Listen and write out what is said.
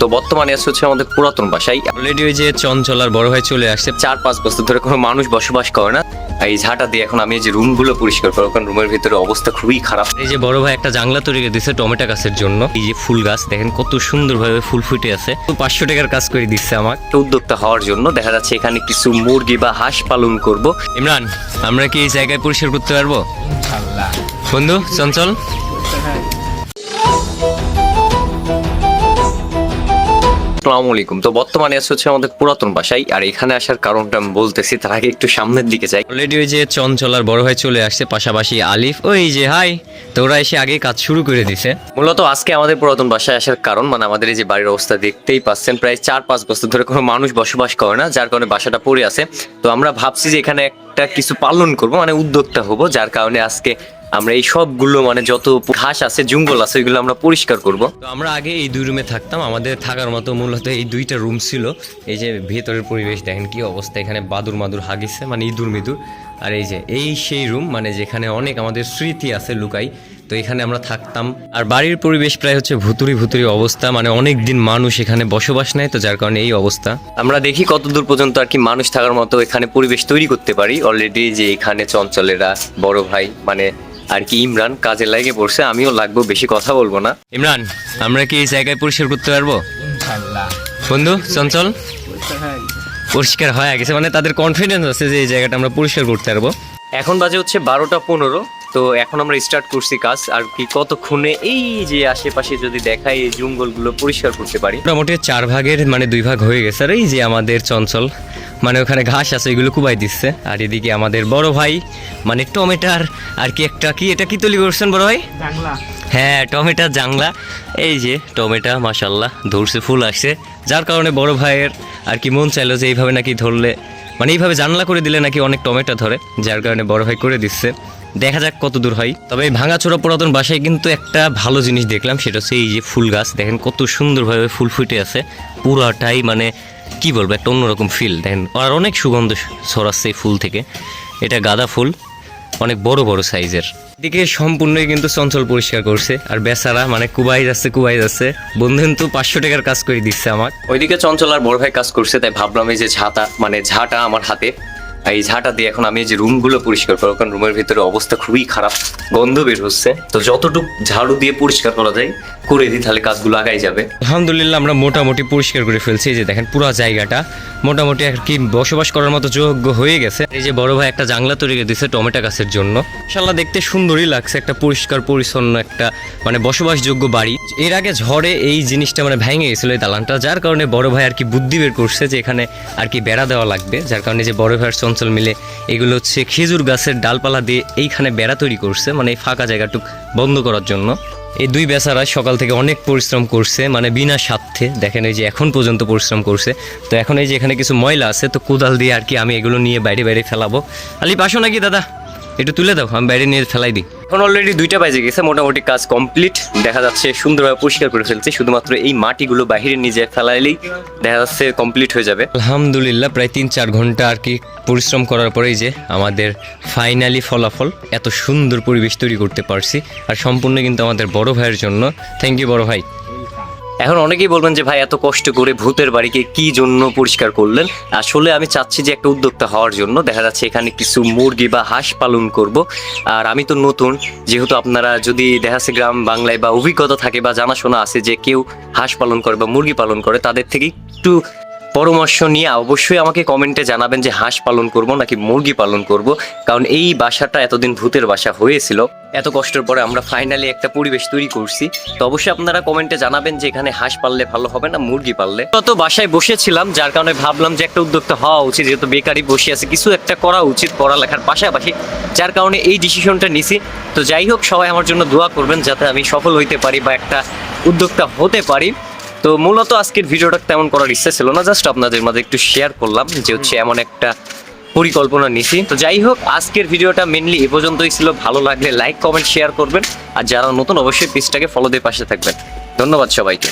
তো বর্তমানে আছে হচ্ছে আমাদের পুরাতন বাসায়। অলরেডি ওই যে চঞ্চলার বড় ভাই চলে আসছে। চার পাঁচ বছর ধরে কোনো মানুষ বসবাস করে না। এই ঝাঁটা দিয়ে এখন আমি এই যে রুমগুলো পরিষ্কার করব কারণ রুমের ভিতরে অবস্থা খুবই খারাপ। এই যে বড় ভাই একটা জাংলা তৈরি করে দিচ্ছে টমেটো গাছের জন্য। এই যে ফুল গাছ দেখেন কত সুন্দরভাবে ফুল ফুটে আছে। তো পাঁচশো টাকার কাজ করে দিচ্ছে আমার উদ্যোক্তা হওয়ার জন্য দেখা যাচ্ছে এখানে কিছু মুরগি বা হাঁস পালন করব। ইমরান আমরা কি এই জায়গায় পরিষ্কার করতে পারব? বন্ধু চঞ্চল? আসসালামু আলাইকুম। তো বর্তমানে আছে হচ্ছে আমাদের পুরাতন বাসায়। আর এখানে আসার কারণটা আমি বলতেছি তার আগে একটু সামনের দিকে যাই। অলরেডি ওই যে চঞ্চলার বড় ভাই চলে আসছে পাশাপাশি আলিফ। ওই যে হাই তো ওরা এসে আগে কাজ শুরু করে দিছে। মূলত আজকে আমাদের পুরাতন বাসায় আসার কারণ মানে আমাদের এই যে বাড়ির অবস্থা দেখতেই পাচ্ছেন প্রায় চার পাঁচ বছর ধরে কোনো মানুষ বসবাস করে না যার কারণে বাসাটা পড়ে আছে। তো আমরা ভাবছি যে এখানে একটা কিছু পালন করব মানে উদ্যোক্তা হব যার কারণে আজকে আমরা এই সবগুলো মানে যত ঘাস আছে জঙ্গল আছে ওইগুলো আমরা পরিষ্কার করব। তো আমরা আগে এই দুই রুমে থাকতাম। আমাদের থাকার মতো মূলত এই দুইটা রুম ছিল। এই যে ভেতরের পরিবেশ দেখেন কি অবস্থা এখানে বাদুর মাদুর হাগিছে মানে ইঁদুর মিদুর। আর এই যে এই সেই রুম মানে যেখানে অনেক আমাদের স্মৃতি আছে লুকাই। তো এখানে আমরা থাকতাম। আর বাড়ির পরিবেশ প্রায় হচ্ছে ভুতুরি ভুতুরি অবস্থা মানে অনেক দিন মানুষ এখানে বসবাস নেয় তো যার কারণে এই অবস্থা। আমরা দেখি কত দূর পর্যন্ত আর কি মানুষ থাকার মতো এখানে পরিবেশ তৈরি করতে পারি। অলরেডি যে এখানে চঞ্চলেরা বড় ভাই মানে আর কি ইমরান কাজে লাগে পড়ছে আমিও লাগবো বেশি কথা বলব না। ইমরান আমরা কি এই জায়গায় পরিষ্কার করতে পারব? বন্ধু চঞ্চল? পরিষ্কার হয়ে গেছে মানে তাদের কনফিডেন্স আছে যে এই জায়গাটা আমরা পরিষ্কার করতে পারব। এখন বাজে হচ্ছে বারোটা পনেরো। তো এখন আমরা স্টার্ট করছি কাজ আর কি কতক্ষণে এই যে আশেপাশে যদি দেখাই এই জঙ্গলগুলো পরিষ্কার করতে পারি। মোটামুটি চার ভাগের মানে দুই ভাগ হয়ে গেছে আর এই যে আমাদের চঞ্চল মানে ওখানে ঘাস আছে এগুলো কুবাই দিচ্ছে। আর এদিকে আমাদের বড় ভাই মানে টমেটার আর কি একটা কি এটা কি তৈরি করছেন বড় ভাই? হ্যাঁ টমেটার জাংলা। এই যে টমেটা মাসাল্লাহ ধরছে ফুল আসছে। যার কারণে বড় ভাইয়ের আর কি মন চাইলো যে এইভাবে নাকি ধরলে মানে এইভাবে জানলা করে দিলে নাকি অনেক টমেটো ধরে যার কারণে বড় ভাই করে দিচ্ছে। দেখা যাক কত দূর হয়। তবে এই ভাঙাচোরা পুরাতন বাসায় কিন্তু একটা ভালো জিনিস দেখলাম, সেটা হচ্ছে এই যে ফুল গাছ। দেখেন কত সুন্দরভাবে ফুল ফুটে আছে। পুরাটাই মানে কি বলব, একটা অন্যরকম ফিল দেখেন, আর অনেক সুগন্ধ ছড়াচ্ছে এই ফুল থেকে। এটা গাঁদা ফুল, অনেক বড় বড় সাইজের। এদিকে সম্পূর্ণই কিন্তু চঞ্চল পরিষ্কার করছে। আর বেচারা মানে কুবাই যাচ্ছে কুবাই যাচ্ছে বন্ধু কিন্তু পাঁচশো টাকার কাজ করে দিচ্ছে আমার ওইদিকে চঞ্চল আর বড় ভাই কাজ করছে, তাই ভাবলাম এই যে ঝাঁটা মানে ঝাঁটা আমার হাতে। এই ঝাঁটা দিয়ে এখন আমি যে রুমগুলো পরিষ্কার করব, কারণ রুমের ভিতরে অবস্থা খুবই খারাপ, গন্ধ বের হচ্ছে। তো যতটুকু ঝাড়ু দিয়ে পরিষ্কার করা যায়, করে দিই, তাহলে কাজগুলো আগাই যাবে। আলহামদুলিল্লাহ, আমরা মোটামুটি পরিষ্কার করে ফেলছি। এই যে দেখেন, পুরো জায়গাটা মোটামুটি আর কি বসবাস করার মতো যোগ্য হয়ে গেছে। এই যে বড় ভাই একটা জাংলা তৈরি করে দিচ্ছে টমেটো গাছের জন্য। ইনশাল্লাহ দেখতে সুন্দরই লাগছে। একটা পরিষ্কার, পরিচ্ছন্ন একটা মানে বসবাসযোগ্য বাড়ি। এর আগে ঝড়ে এই জিনিসটা মানে ভেঙে গেছিল এই দালানটা, যার কারণে বড় ভাই আর কি বুদ্ধি বের করছে যে এখানে আর কি বেড়া দেওয়া লাগবে। যার কারণে যে বড় ভাইয়ের চঞ্চল মিলে এগুলো হচ্ছে খেজুর গাছের ডালপালা দিয়ে এইখানে বেড়া তৈরি করছে মানে এই ফাঁকা জায়গাটুক বন্ধ করার জন্য। এই দুই বেচারা সকাল থেকে অনেক পরিশ্রম করছে মানে বিনা স্বার্থে। দেখেন এই যে এখন পর্যন্ত পরিশ্রম করছে। তো এখন এই যে এখানে কিছু ময়লা আছে, তো কোদাল দিয়ে আর কি আমি এগুলো নিয়ে বাইরে বাইরে ফেলাবো। আলি পাশো নাকি দাদা? একটু তুলে দাও আমি বাইরে নিয়ে ফেলাই দিই। এখন অলরেডি দুইটা বাজে গেছে মোটামুটি কাজ কমপ্লিট দেখা যাচ্ছে সুন্দরভাবে পরিষ্কার করে ফেলছে শুধুমাত্র এই মাটিগুলো বাহিরে নিয়ে যায় ফেলাইলেই দেখা যাচ্ছে কমপ্লিট হয়ে যাবে। আলহামদুলিল্লাহ প্রায় তিন চার ঘণ্টা আর কি পরিশ্রম করার পরেই যে আমাদের ফাইনালি ফলাফল এত সুন্দর পরিবেশ তৈরি করতে পারছি। আর সম্পূর্ণ কিন্তু আমাদের বড় ভাইয়ের জন্য। থ্যাংক ইউ বড় ভাই। এখন অনেকেই বলবেন যে, ভাই, এত কষ্ট করে ভূতের বাড়িকে কি জন্য পরিষ্কার করলেন? আসলে আমি চাচ্ছি যে, একটা উদ্যোক্তা হওয়ার জন্য। দেখা যাচ্ছে এখানে কিছু মুরগি বা হাঁস পালন করব। আর আমি তো নতুন, যেহেতু আপনারা যদি দেখা যাচ্ছে গ্রাম বাংলায় বা অভিজ্ঞতা থাকে বা জানাশোনা আছে যে, কেউ হাঁস পালন করে বা মুরগি পালন করে, তাদের থেকে একটু পরামর্শ নিয়ে অবশ্যই আমাকে কমেন্টে জানাবেন যে হাঁস পালন করব নাকি মুরগি পালন করব। কারণ এই বাসাটা এতদিন ভূতের বাসা হয়েছিল। এত কষ্টের পরে আমরা ফাইনালি একটা পরিবেশ তৈরি করছি। তো অবশ্যই আপনারা কমেন্টে জানাবেন যে এখানে হাঁস পাললে ভালো হবে না মুরগি পাললে। তত বাসায় বসেছিলাম, যার কারণে ভাবলাম যে একটা উদ্যোক্তা হওয়া উচিত। যেহেতু বেকারি বসে আছে, কিছু একটা করা উচিত পড়ালেখার পাশাপাশি। যার কারণে এই ডিসিশনটা নিছি। তো যাই হোক, সবাই আমার জন্য দোয়া করবেন যাতে আমি সফল হইতে পারি বা একটা উদ্যোক্তা হতে পারি। তো মূলত আজকের ভিডিওটা তেমন করার ইচ্ছা ছিল না জাস্ট আপনাদের মধ্যে একটু শেয়ার করলাম যে হচ্ছে এমন একটা পরিকল্পনা নিছি। তো যাই হোক আজকের ভিডিওটা মেনলি এ পর্যন্তই ছিল। ভালো লাগলে লাইক কমেন্ট শেয়ার করবেন। আর যারা নতুন অবশ্যই পেজটাকে ফলো দিয়ে পাশে থাকবেন। ধন্যবাদ সবাইকে।